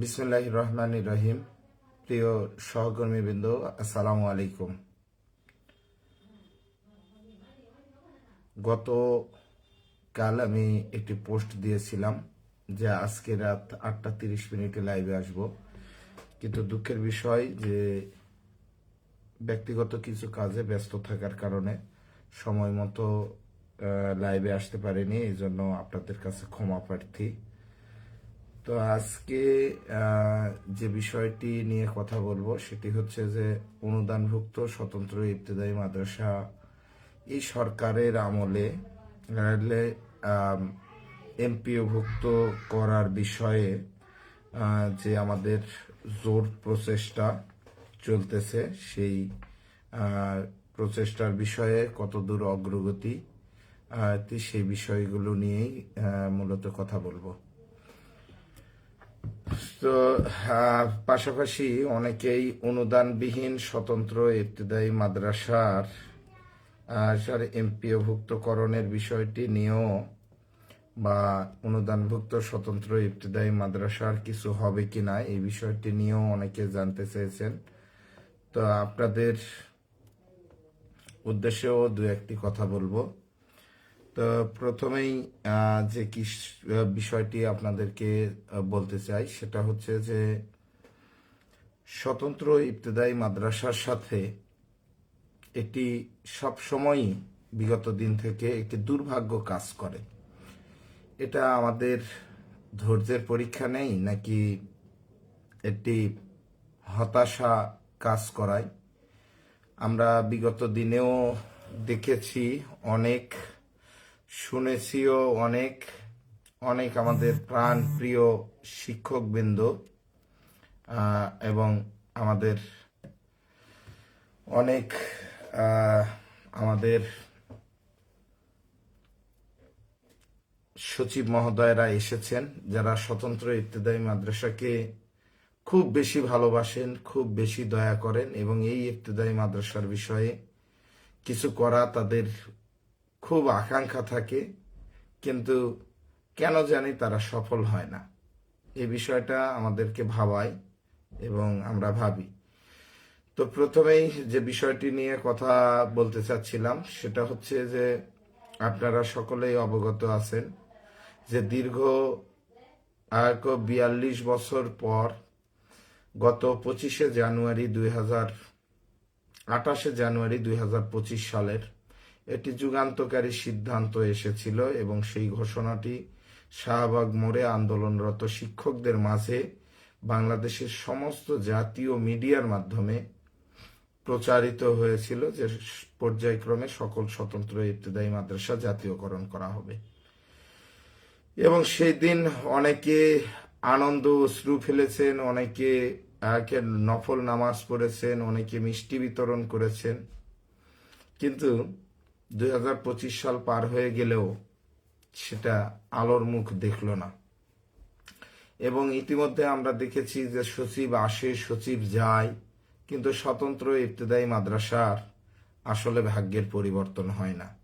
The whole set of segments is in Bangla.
বিসমুল্লাহ রহমান রহিম। প্রিয় সহকর্মীবৃন্দ, আসসালামু আলাইকুম। গত কাল আমি একটি পোস্ট দিয়েছিলাম যে আজকে রাত আটটা তিরিশ মিনিটে লাইভে আসব। কিন্তু দুঃখের বিষয় যে ব্যক্তিগত কিছু কাজে ব্যস্ত থাকার কারণে সময় মতো লাইভে আসতে পারিনি এই জন্য আপনাদের কাছে ক্ষমা প্রার্থী। তো আজকে যে বিষয়টি নিয়ে কথা বলব সেটি হচ্ছে যে অনুদানভুক্ত স্বতন্ত্র ইবতদায়ী মাদ্রাসা এই সরকারের আমলে এমপিওভুক্ত করার বিষয়ে যে আমাদের জোর প্রচেষ্টা চলতেছে সেই প্রচেষ্টার বিষয়ে কতদূর অগ্রগতি সেই বিষয়গুলো নিয়েই মূলত কথা বলব। তো পাশাপাশি অনেকেই অনুদানবিহীন স্বতন্ত্র ইবতদায়ী মাদ্রাসার এমপিওভুক্তকরণের বিষয়টি নিয়েও বা অনুদানভুক্ত স্বতন্ত্র ইবতদায়ী মাদ্রাসার কিছু হবে কি না এই বিষয়টি নিয়েও অনেকে জানতে চেয়েছেন। তো আপনাদের উদ্দেশ্যেও দু একটি কথা বলব। তো প্রথমেই যে কি বিষয়টি আপনাদেরকে বলতে চাই সেটা হচ্ছে যে স্বতন্ত্র ইবতদায়ী মাদ্রাসার সাথে একটি সবসময়ই বিগত দিন থেকে একটি দুর্ভাগ্য কাজ করে। এটা আমাদের ধৈর্যের পরীক্ষা নেই, নাকি একটি হতাশা কাজ করায়। আমরা বিগত দিনেও দেখেছি অনেক শুনেছিও অনেক অনেক আমাদের প্রাণ প্রিয় শিক্ষকবৃন্দ এবং আমাদের অনেক আমাদের সচিব মহোদয়রা এসেছেন, যারা স্বতন্ত্র ইবতদায়ী মাদ্রাসাকে খুব বেশি ভালোবাসেন, খুব বেশি দয়া করেন, এবং এই ইবতদায়ী মাদ্রাসার বিষয়ে কিছু করা তাদের খুব আকাঙ্ক্ষা থাকে, কিন্তু কেন জানি তারা সফল হয় না। এই বিষয়টা আমাদেরকে ভাবায় এবং আমরা ভাবি। তো প্রথমেই যে বিষয়টি নিয়ে কথা বলতে চাচ্ছিলাম, সেটা হচ্ছে যে আপনারা সকলেই অবগত আছেন যে দীর্ঘ বিয়াল্লিশ বছর পর গত পঁচিশে জানুয়ারি দুই হাজার আঠাশে জানুয়ারি দুই হাজার পঁচিশ সালের একটি যুগান্তকারী সিদ্ধান্ত এসেছিল এবং সেই ঘোষণাটি শাহবাগ মোড়ে আন্দোলনরত শিক্ষকদের মাঝে বাংলাদেশের সমস্ত জাতীয় মিডিয়ার মাধ্যমে প্রচারিত হয়েছিল যে পর্যায়ক্রমে সকল স্বতন্ত্র ইবতদায়ী মাদ্রাসা জাতীয়করণ করা হবে। এবং সেই দিন অনেকে আনন্দ অশ্রু ফেলেছেন, অনেকে নফল নামাজ পড়েছেন, অনেকে মিষ্টি বিতরণ করেছেন। কিন্তু দুই হাজার পঁচিশ সাল পার হয়ে গেলেও সেটা আলোর মুখ দেখল না। এবং ইতিমধ্যে আমরা দেখেছি যে সচিব আসে, সচিব যায়, কিন্তু স্বতন্ত্র ইবতদায়ী মাদ্রাসার আসলে ভাগ্যের পরিবর্তন হয় না।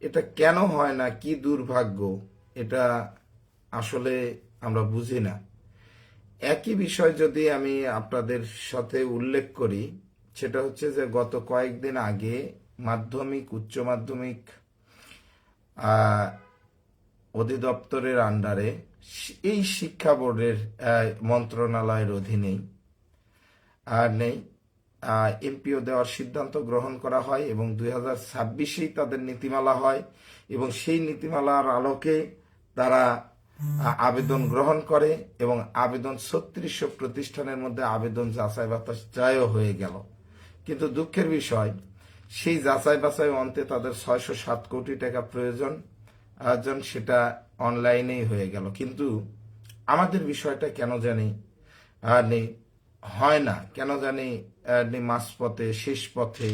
এটা কেন হয় না? কি দুর্ভাগ্য? এটা আসলে আমরা বুঝি না। একই বিষয় যদি আমি আপনাদের সাথে উল্লেখ করি, সেটা হচ্ছে যে গত কয়েকদিন আগে মাধ্যমিক, উচ্চ মাধ্যমিক অধিদপ্তরের আন্ডারে এই শিক্ষা বোর্ডের মন্ত্রণালয়ের অধীনেই আর নেই। এমপিও দেওয়ার সিদ্ধান্ত গ্রহণ করা হয় এবং দুই হাজার ছাব্বিশেই তাদের নীতিমালা হয় এবং সেই নীতিমালার আলোকে তারা আবেদন গ্রহণ করে এবং আবেদন ছত্রিশশো প্রতিষ্ঠানের মধ্যে আবেদন যাচাই বাছাইও হয়ে গেল। কিন্তু দুঃখের বিষয় সেই যাচাই বাছাই অন্তে তাদের ছয়শো সাত কোটি টাকা প্রয়োজন। আয়োজন সেটা অনলাইনেই হয়ে গেল। কিন্তু আমাদের বিষয়টা কেন জানি হয় না। কেন জানি নেই মাঝপথে, শেষ পথে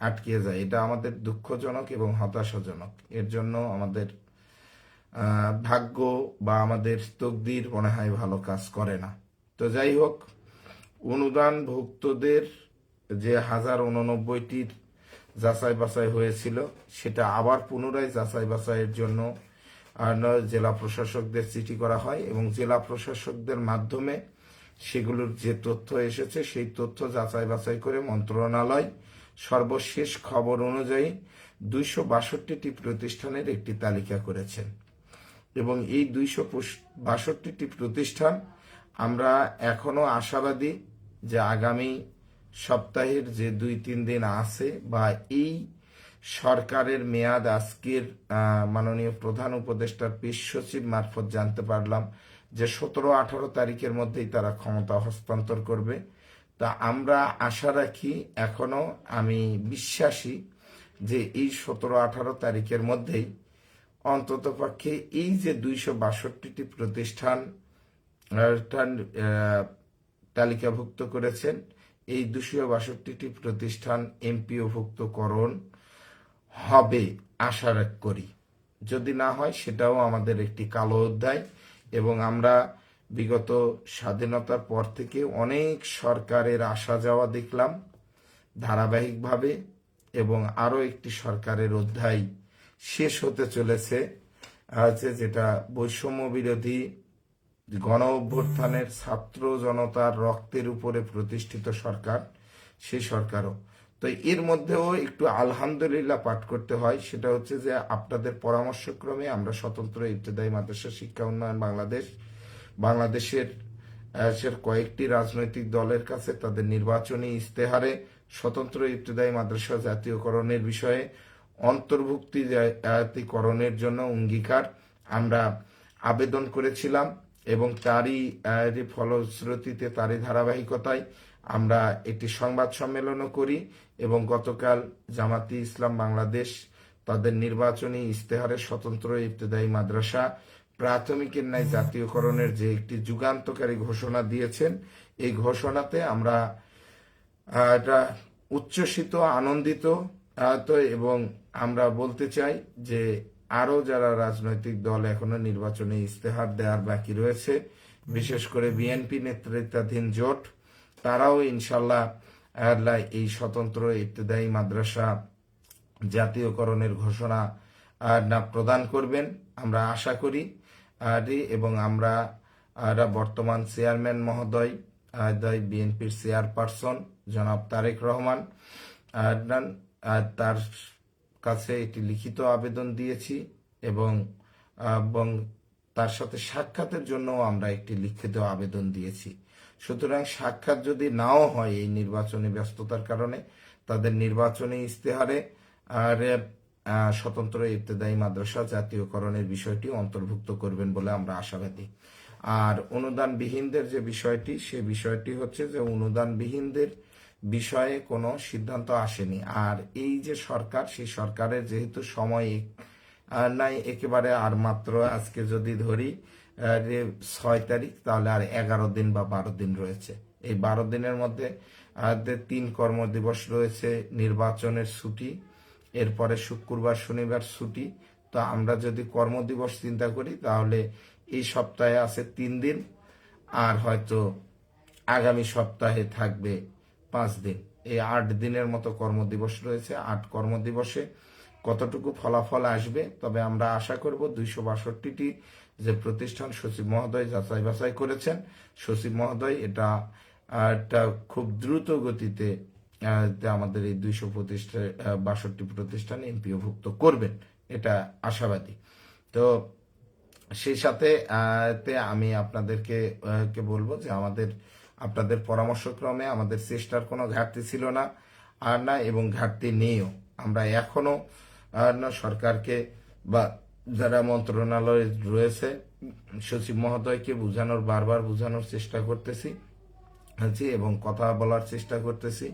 আটকে যায়। এটা আমাদের দুঃখজনক এবং হতাশাজনক। এর জন্য আমাদের ভাগ্য বা আমাদের তকদির মনে হয় ভালো কাজ করে না। তো যাই হোক অনুদান ভুক্তদের যে হাজার উননব্বইটির যাচাই বাছাই হয়েছিল, সেটা আবার পুনরায় যাচাই বাছাইয়ের জন্য জেলা প্রশাসকদের চিঠি করা হয় এবং জেলা প্রশাসকদের মাধ্যমে সেগুলোর যে তথ্য এসেছে, সেই তথ্য যাচাই বাছাই করে মন্ত্রণালয় সর্বশেষ খবর অনুযায়ী দুইশো বাষট্টিটি প্রতিষ্ঠানের একটি তালিকা করেছেন। এবং এই দুইশো বাষট্টিটি প্রতিষ্ঠান আমরা এখনও আশাবাদী যে আগামী সপ্তাহের যে দুই, তিন দিন আছে বা এই সরকারের মেয়াদ আজকের মাননীয় প্রধান উপদেষ্টার পেশ সচিব মারফত জানতে পারলাম যে সতেরো, আঠারো তারিখের মধ্যেই তারা ক্ষমতা হস্তান্তর করবে। তা আমরা আশা রাখি, এখনও আমি বিশ্বাসী যে এই সতেরো, আঠারো তারিখের মধ্যেই অন্তত পক্ষে এই যে দুইশো বাষট্টিটি প্রতিষ্ঠান তালিকাভুক্ত করেছেন এই দুশো বাষট্টিটি প্রতিষ্ঠান এমপিওভুক্তকরণ হবে আশা করি। যদি না হয়, সেটাও আমাদের একটি কালো অধ্যায় এবং আমরা বিগত স্বাধীনতার পর থেকে অনেক সরকারের আসা যাওয়া দেখলাম ধারাবাহিকভাবে এবং আরও একটি সরকারের অধ্যায় শেষ হতে চলেছে। আছে যেটা বৈষম্য বিরোধী গণ অভ্যুত্থানের ছাত্র জনতার রক্তের উপরে প্রতিষ্ঠিত সরকার সেই সরকারও। তো এর মধ্যেও একটু আলহামদুলিল্লাহ পাঠ করতে হয়, সেটা হচ্ছে যে আপনাদের পরামর্শক্রমে আমরা স্বতন্ত্র ইবতদায়ী মাদ্রাসা শিক্ষা উন্নয়ন বাংলাদেশ, বাংলাদেশের কয়েকটি রাজনৈতিক দলের কাছে তাদের নির্বাচনী ইস্তেহারে স্বতন্ত্র ইবতদায়ী মাদ্রাসা জাতীয়করণের বিষয়ে অন্তর্ভুক্তি জাতীয়করণের জন্য অঙ্গীকার আমরা আবেদন করেছিলাম। এবং তারই ফলশ্রুতিতে তারই ধারাবাহিকতায় আমরা একটি সংবাদ সম্মেলনও করি এবং গতকাল জামাতি ইসলাম বাংলাদেশ তাদের নির্বাচনী ইস্তেহারে স্বতন্ত্র ইবতদায়ী মাদ্রাসা প্রাথমিকের ন্যায় জাতীয়করণের যে একটি যুগান্তকারী ঘোষণা দিয়েছেন, এই ঘোষণাতে আমরা এটা উচ্ছ্বসিত, আনন্দিত এবং আমরা বলতে চাই যে আরও যারা রাজনৈতিক দল এখনও নির্বাচনে ইস্তেহার দেওয়ার বাকি রয়েছে, বিশেষ করে বিএনপি নেতৃত্বাধীন জোট, তারাও ইনশাল্লাহ এই স্বতন্ত্র ইবতদায়ী মাদ্রাসা জাতীয়করণের ঘোষণা না প্রদান করবেন। আমরা আশা করি এবং আমরা বর্তমান চেয়ারম্যান মহোদয় বিএনপির চেয়ারপারসন জনাব তারেক রহমান তার কাছে একটি লিখিত আবেদন দিয়েছি এবং এবং তার সাথে সাক্ষাতের জন্য আমরা একটি লিখিত আবেদন দিয়েছি। সুতরাং সাক্ষাৎ যদি নাও হয় এই নির্বাচনী ব্যস্ততার কারণে, তাদের নির্বাচনী ইস্তেহারে আর স্বতন্ত্র ইবতদায়ী মাদ্রাসা জাতীয়করণের বিষয়টি অন্তর্ভুক্ত করবেন বলে আমরা আশাবাদী। আর অনুদানবিহীনদের যে বিষয়টি, সে বিষয়টি হচ্ছে যে অনুদানবিহীনদের বিষয়ে কোনো সিদ্ধান্ত আসেনি। আর এই যে সরকার, সেই সরকারের যেহেতু সময় নাই, একেবারে আর মাত্র আজকে যদি ধরি ছয় তারিখ, তাহলে আর এগারো দিন বা বারো দিন রয়েছে। এই বারো দিনের মধ্যে তিন কর্মদিবস রয়েছে, নির্বাচনের ছুটি, এরপরে শুক্রবার, শনিবার ছুটি। তো আমরা যদি কর্মদিবস চিন্তা করি, তাহলে এই সপ্তাহে আছে তিন দিন, আর হয়তো আগামী সপ্তাহে থাকবে পাঁচ দিন। এই আট দিনের মতো কর্মদিবস রয়েছে। আট কর্মদিবসে কতটুকু ফলাফল আসবে? তবে আমরা আশা করব দুইশো বাষট্টিটি যে প্রতিষ্ঠান সচিব মহোদয় যাচাই বাছাই করেছেন, সচিব মহোদয় এটা একটা খুব দ্রুত গতিতে আমাদের এই দুইশো প্রতিষ্ঠা বাষট্টি প্রতিষ্ঠান এমপিওভুক্ত করবেন। এটা আশাবাদী। তো সেই সাথে আমি আপনাদেরকে বলব যে আমাদের আপনাদের পরামর্শক্রমে আমাদের চেষ্টার কোনো ঘাটতি ছিল না আর না এবং ঘাটতি নেইও আমরা এখনও আহ, না সরকারকে বা যারা মন্ত্রণালয়ে রয়েছে সচিব মহোদয়কে বোঝানোর বারবার বোঝানোর চেষ্টা করতেছি আছি এবং কথা বলার চেষ্টা করতেছি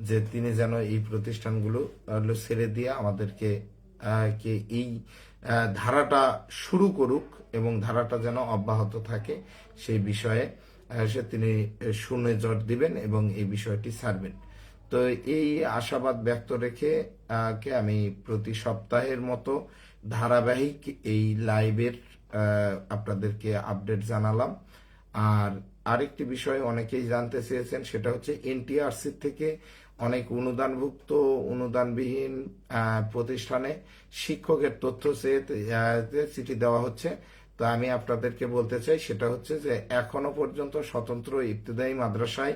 যে তিনি যেন এই প্রতিষ্ঠানগুলো ছেড়ে দিয়ে আমাদেরকে এই ধারাটা শুরু করুক এবং ধারাটা যেন অব্যাহত থাকে, সেই বিষয়ে সে তিনি জট দিবেন এবং এই বিষয়টি ছাড়বেন। তো এই আশাবাদ ব্যক্ত রেখে কে আমি প্রতি সপ্তাহের মতো ধারাবাহিক এই লাইভের আপনাদেরকে আপডেট জানালাম। আর আরেকটি বিষয় অনেকেই জানতে চেয়েছেন, সেটা হচ্ছে এনটিআরসি থেকে অনেক অনুদানভুক্ত, অনুদানবিহীন প্রতিষ্ঠানে শিক্ষকের তথ্য চিঠি দেওয়া হচ্ছে। তো আমি আপনাদেরকে বলতে চাই, সেটা হচ্ছে যে এখনও পর্যন্ত স্বতন্ত্র ইবতদায়ী মাদ্রাসায়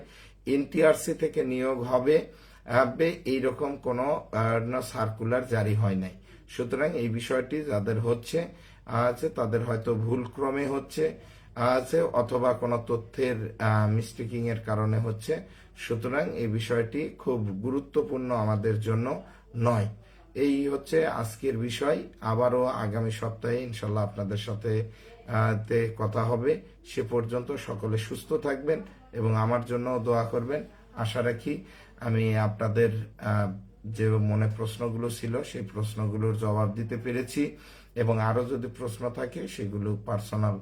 এনটিআরসি থেকে নিয়োগ হবে হবে এইরকম কোনো সার্কুলার জারি হয় নাই। সুতরাং এই বিষয়টি যাদের হচ্ছে, আছে তাদের হয়তো ভুল ক্রমে হচ্ছে, আছে অথবা কোনো তথ্যের মিস্টেকিং এর কারণে হচ্ছে। সুতরাং এই বিষয়টি খুব গুরুত্বপূর্ণ আমাদের জন্য নয়। এই হচ্ছে আজকের বিষয়। আবারও আগামী সপ্তাহে ইনশাল্লাহ আপনাদের সাথে তে কথা হবে। সে পর্যন্ত সকলে সুস্থ থাকবেন এবং আমার জন্য দোয়া করবেন। আশা রাখি আমি আপনাদের যে মনে প্রশ্নগুলো ছিল সেই প্রশ্নগুলোর জবাব দিতে পেরেছি এবং আরও যদি প্রশ্ন থাকে সেগুলো পার্সোনাল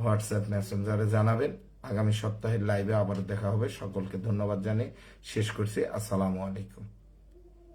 হোয়াটসঅ্যাপ মেসেঞ্জারে জানাবেন। আগামী সপ্তাহের লাইভে আবার দেখা হবে। সকলকে ধন্যবাদ জানিয়ে শেষ করছি। আসসালামু আলাইকুম।